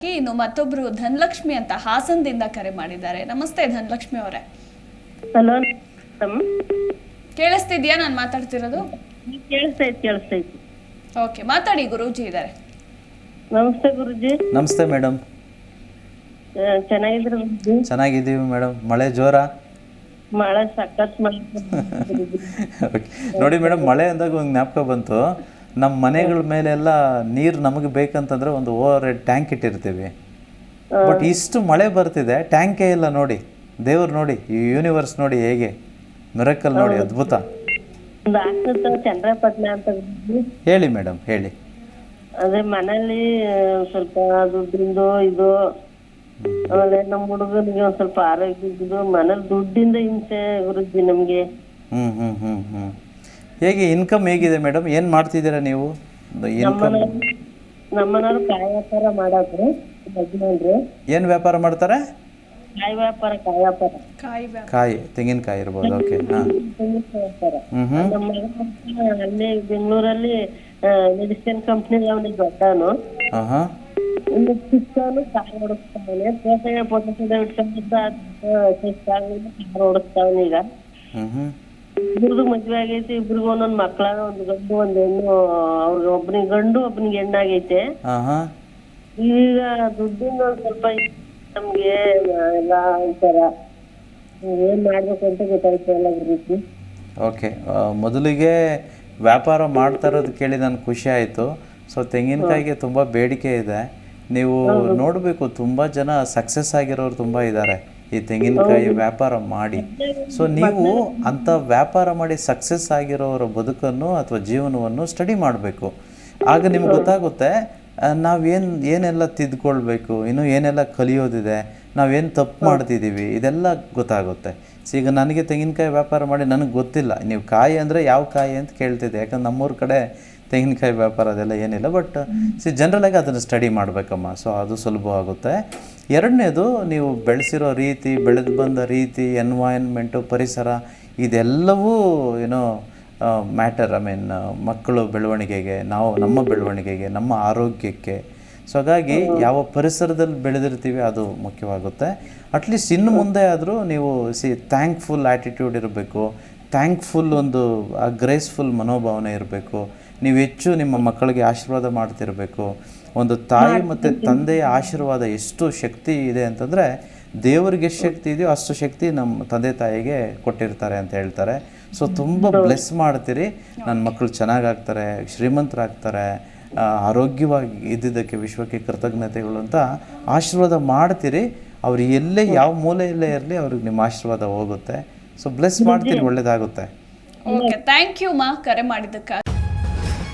ಇನ್ನು ಮತ್ತೊಬ್ರು ಧನಲಕ್ಷ್ಮಿ ಅಂತ ಹಾಸನದಿಂದ ಕರೆ ಮಾಡಿದ್ದಾರೆ. ನಮಸ್ತೆ ಧನಲಕ್ಷ್ಮಿ ಅವರೇ. ಹಲೋ ಕೇಳಿಸ್ತಿದ್ಯಾ ನಾನು ಮಾತಾಡ್ತಿರೋದು? ಕೇಳಿಸ್ತೈತಿ ಕೇಳಿಸ್ತೈತಿ ಓಕೆ ಮಾತಾಡಿ ಗುರೂಜಿ ಇದ್ದಾರೆ ನಮಸ್ತೆ ಗುರುಜಿ. ನಮಸ್ತೆ ಮೇಡಮ್ ಚೆನ್ನಾಗಿದ್ರ ಚೆನ್ನಾಗಿದ್ದೀವಿ ಮೇಡಮ್ ಮಳೆ ಜೋರ? ಮಳೆ ಸಖತ್ ಮಳೆ. ನೋಡಿ ಮೇಡಮ್ ಮಳೆ ಅಂದಾಗ ಒಂದು ಜ್ಞಾಪಕ ಬಂತು. ನಮ್ಮ ಮನೆಗಳ ಮೇಲೆಲ್ಲ ನೀರು ನಮಗೆ ಬೇಕಂತಂದ್ರೆ ಒಂದು ಓವರ್ ಹೆಡ್ ಟ್ಯಾಂಕ್ ಇಟ್ಟಿರ್ತೀವಿ. ಬಟ್ ಇಷ್ಟು ಮಳೆ ಬರ್ತಿದೆ ಟ್ಯಾಂಕೇ ಇಲ್ಲ ನೋಡಿ. ದೇವ್ರು ನೋಡಿ ಈ ಯೂನಿವರ್ಸ್ ನೋಡಿ ಹೇಗೆ. ಮಿರಕಲ್ ನೋಡಿ ಅದ್ಭುತ. ಚಂದ್ರಪಟ್ಟಣ ಅಂತ ಹೇಳಿ ಮೇಡಮ್ ಹೇಳಿ. ಅದೇ ಮನೇಲಿ ಸ್ವಲ್ಪ ದುಡ್ಡಿಂದು ಇದು ಆಮೇಲೆ ನಮ್ಮ ಹುಡುಗನಿಗೆ ಒಂದ್ ಸ್ವಲ್ಪ ಆರೋಗ್ಯದ್ದು ಮನೇಲಿ ದುಡ್ಡಿಂದ ಹಿಂಸೆ ಗುರುಜಿ ನಮ್ಗೆ. ಹ್ಮ್ ಹ್ಮ್ ಹ್ಮ್ ಹ್ಞೂ ಹೇಗೆ ಇನ್ಕಮ್ ಹೇಗಿದೆ ಮೇಡಮ್ ಏನು ಮಾಡ್ತಿದ್ದೀರಾ ನೀವು? ಇನ್ಕಮ್ ನಮ್ಮನವ್ರು ಕಾಯಿ ವ್ಯಾಪಾರ ಮಾಡೋದು ಯಜಮಾನ್ರು ಏನು ವ್ಯಾಪಾರ ಮಾಡ್ತಾರೆ? ಕಾಯಿ ವ್ಯಾಪಾರ ಕಾಯಿ ವ್ಯಾಪಾರ. ಕಾಯಿ ವ್ಯಾಪ ಕಾಯಿ ತೆಂಗಿನಕಾಯಿ ಇರ್ಬೋದು ಓಕೆ ಹಾಂ. ತೆಂಗಿನಕಾಯಿ ವ್ಯಾಪಾರ ಹ್ಞೂ ಹ್ಞೂ ನಮ್ಮ ಮಗ ಅಲ್ಲಿ ಬೆಂಗಳೂರಲ್ಲಿ ಮೆಡಿಸಿನ್ ಕಂಪ್ನಿ ಅವನಿಗೆ ದೊಡ್ಡನು ಹಾಂ ಹಾಂ. ಇನ್ನು ಚಿಕ್ಕವನು ಕಾರ್ ಓಡಿಸ್ತಾವನೆ ಪೋಸೆ ಇಟ್ಕೊಂಡಿದ್ದ ಕಾರ್ ಓಡಿಸ್ತಾವನೀಗ ಹ್ಞೂ ಹ್ಞೂ ಇಬ್ರದು ಮದ್ವೆ ಆಗೈತಿ ಇಬ್ರಿಗೂ ಒಂದೊಂದ್ ಮಕ್ಕಳ ಒಂದ್ ಗಂಡು ಒಂದ್ ಹೆಣ್ಣು ಅವ್ರಿಗೆ ಒಬ್ಬನಿಗೆ ಗಂಡು ಒಬ್ನಿಗೆ ಹೆಣ್ಣಾಗೈತೆ. ಹಾಂ ಹಾ ಈಗ ದುಡ್ಡಿಂದ ಒಂದ್ ಸ್ವಲ್ಪ ನಮ್ಗೆ ಎಲ್ಲ ಒಂಥರ ಏನ್ ಮಾಡ್ಬೇಕು ಅಂತ ಗೊತ್ತಾಗ್ತಾ ಇಲ್ಲ ಗುರುಜಿ ಓಕೆ. ಮೊದಲಿಗೆ ವ್ಯಾಪಾರ ಮಾಡ್ತಾ ಇರೋದು ಕೇಳಿ ನನಗೆ ಖುಷಿ ಆಯಿತು. ಸೊ ತೆಂಗಿನಕಾಯಿಗೆ ತುಂಬ ಬೇಡಿಕೆ ಇದೆ. ನೀವು ನೋಡಬೇಕು ತುಂಬ ಜನ ಸಕ್ಸಸ್ ಆಗಿರೋರು ತುಂಬ ಇದ್ದಾರೆ ಈ ತೆಂಗಿನಕಾಯಿ ವ್ಯಾಪಾರ ಮಾಡಿ. ಸೊ ನೀವು ಅಂಥ ವ್ಯಾಪಾರ ಮಾಡಿ ಸಕ್ಸಸ್ ಆಗಿರೋರ ಬದುಕನ್ನು ಅಥವಾ ಜೀವನವನ್ನು ಸ್ಟಡಿ ಮಾಡಬೇಕು. ಆಗ ನಿಮ್ಗೆ ಗೊತ್ತಾಗುತ್ತೆ ನಾವೇನು ಏನೆಲ್ಲ ತಿದ್ಕೊಳ್ಬೇಕು ಇನ್ನು ಏನೆಲ್ಲ ಕಲಿಯೋದಿದೆ ನಾವೇನು ತಪ್ಪು ಮಾಡ್ತಿದ್ದೀವಿ ಇದೆಲ್ಲ ಗೊತ್ತಾಗುತ್ತೆ. ಸೊ ಈಗ ನನಗೆ ತೆಂಗಿನಕಾಯಿ ವ್ಯಾಪಾರ ಮಾಡಿ ನನಗೆ ಗೊತ್ತಿಲ್ಲ. ನೀವು ಕಾಯಿ ಅಂದರೆ ಯಾವ ಕಾಯಿ ಅಂತ ಕೇಳ್ತಿದ್ದೆ. ಯಾಕಂದ್ರೆ ನಮ್ಮೂರ ಕಡೆ ತೆಂಗಿನಕಾಯಿ ವ್ಯಾಪಾರ ಅದೆಲ್ಲ ಏನಿಲ್ಲ ಬಟ್ ಸಿ ಜನರಲಾಗಿ ಅದನ್ನು ಸ್ಟಡಿ ಮಾಡಬೇಕಮ್ಮ. ಸೊ ಅದು ಸುಲಭವಾಗುತ್ತೆ. ಎರಡನೇದು ನೀವು ಬೆಳೆಸಿರೋ ರೀತಿ ಬೆಳೆದು ಬಂದ ರೀತಿ ಎನ್ವಾಯನ್ಮೆಂಟು ಪರಿಸರ ಇದೆಲ್ಲವೂ ಏನೋ ಮ್ಯಾಟರ್ ಐ ಮೀನ್ ಮಕ್ಕಳು ಬೆಳವಣಿಗೆಗೆ ನಾವು ನಮ್ಮ ಬೆಳವಣಿಗೆಗೆ ನಮ್ಮ ಆರೋಗ್ಯಕ್ಕೆ. ಸೊ ಹಾಗಾಗಿ ಯಾವ ಪರಿಸರದಲ್ಲಿ ಬೆಳೆದಿರ್ತೀವಿ ಅದು ಮುಖ್ಯವಾಗುತ್ತೆ. ಅಟ್ಲೀಸ್ಟ್ ಇನ್ನು ಮುಂದೆ ಆದರೂ ನೀವು ಸಿ ಥ್ಯಾಂಕ್ಫುಲ್ ಆ್ಯಟಿಟ್ಯೂಡ್ ಇರಬೇಕು. ಥ್ಯಾಂಕ್ಫುಲ್ ಒಂದು ಗ್ರೇಸ್ಫುಲ್ ಮನೋಭಾವನೆ ಇರಬೇಕು. ನೀವು ಹೆಚ್ಚು ನಿಮ್ಮ ಮಕ್ಕಳಿಗೆ ಆಶೀರ್ವಾದ ಮಾಡ್ತಿರಬೇಕು. ಒಂದು ತಾಯಿ ಮತ್ತು ತಂದೆಯ ಆಶೀರ್ವಾದ ಎಷ್ಟು ಶಕ್ತಿ ಇದೆ ಅಂತಂದರೆ ದೇವರಿಗೆ ಎಷ್ಟು ಶಕ್ತಿ ಇದೆಯೋ ಅಷ್ಟು ಶಕ್ತಿ ನಮ್ಮ ತಂದೆ ತಾಯಿಗೆ ಕೊಟ್ಟಿರ್ತಾರೆ ಅಂತ ಹೇಳ್ತಾರೆ. ಸೊ ತುಂಬ ಬ್ಲೆಸ್ ಮಾಡ್ತೀರಿ. ನನ್ನ ಮಕ್ಕಳು ಚೆನ್ನಾಗಾಗ್ತಾರೆ ಶ್ರೀಮಂತರಾಗ್ತಾರೆ ಆರೋಗ್ಯವಾಗಿ ಇದ್ದಿದ್ದಕ್ಕೆ ವಿಶ್ವಕ್ಕೆ ಕೃತಜ್ಞತೆಗಳು ಅಂತ ಆಶೀರ್ವಾದ ಮಾಡ್ತೀರಿ. ಅವ್ರು ಎಲ್ಲೇ ಯಾವ ಮೂಲೆಯಲ್ಲೇ ಇರಲಿ ಅವ್ರಿಗೆ ನಿಮ್ಮ ಆಶೀರ್ವಾದ ಹೋಗುತ್ತೆ. ಸೊ ಬ್ಲೆಸ್ ಮಾಡ್ತೀರಿ ಒಳ್ಳೇದಾಗುತ್ತೆ. ಓಕೆ ಥ್ಯಾಂಕ್ ಯು ಮಾ ಕರೆ ಮಾಡಿದ್ದಕ್ಕೆ